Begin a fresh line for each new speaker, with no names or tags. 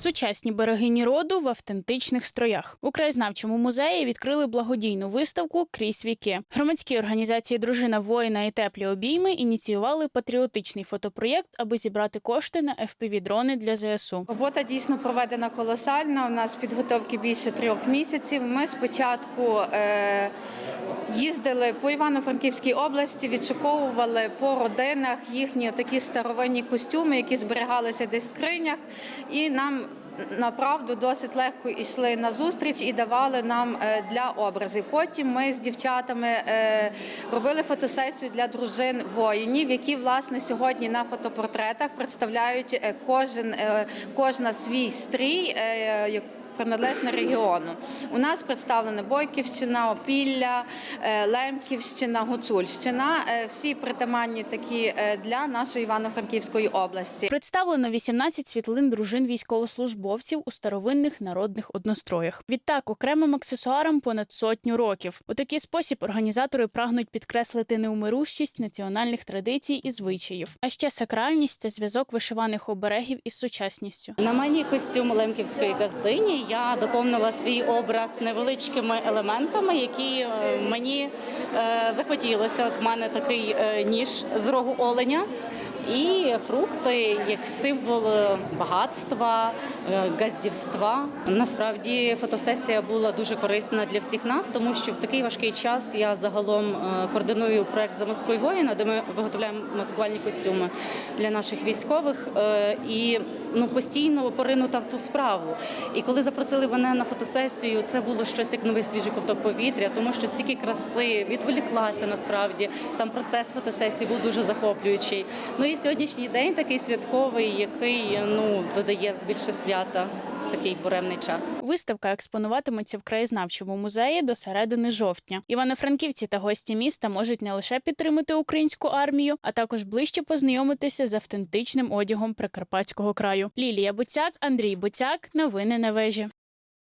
Сучасні берегині роду в автентичних строях у краєзнавчому музеї відкрили благодійну виставку Крізь віки. Громадські організації Дружина воїна і теплі обійми ініціювали патріотичний фотопроєкт, аби зібрати кошти на fpv дрони для ЗСУ.
Робота дійсно проведена колосально. У нас підготовки більше трьох місяців. Ми спочатку е, їздили по Івано-Франківській області, відшуковували по родинах їхні такі старовинні костюми, які зберігалися десь в скринях, і нам. Направду досить легко йшли на зустріч і давали нам е, для образів. Потім ми з дівчатами е, робили фотосесію для дружин воїнів, які власне сьогодні на фотопортретах представляють е, кожен кожна свій стрій. Приналежне регіону. У нас представлена Бойківщина, Опілля, е, Лемківщина, Гуцульщина. Е, Всі притаманні такі е, для нашої Івано-Франківської області.
Представлено 18 світлин дружин військовослужбовців у старовинних народних одностроях. Відтак, окремим аксесуарам понад сотню років. У такий спосіб організатори прагнуть підкреслити неумирущість національних традицій і звичаїв, а ще сакральність та зв'язок вишиваних оберегів із сучасністю.
На мені костюм лемківської газдині. Я доповнила свій образ невеличкими елементами, які е, мені е, захотілося. От в мене такий е, ніж з рогу оленя. І фрукти як символ багатства, газдівства. Насправді фотосесія була дуже корисна для всіх нас, тому що в такий важкий час я загалом е, координую проект за Москвою воїна, де ми виготовляємо маскувальні костюми для наших військових. Е, І ну постійно поринута в ту справу. І коли запросили мене на фотосесію, це було щось як новий свіжий ковток повітря, тому що стільки краси відволіклася насправді. Сам процес фотосесії був дуже захоплюючий. Ну і сьогоднішній день такий святковий, який ну додає більше свята. Такий буремний час.
Виставка експонуватиметься в краєзнавчому музеї до середини жовтня. Івано-франківці та гості міста можуть не лише підтримати українську армію, а також ближче познайомитися з автентичним одягом Прикарпатського краю. Лілія Буцяк, Андрій Буцяк. Новини на вежі.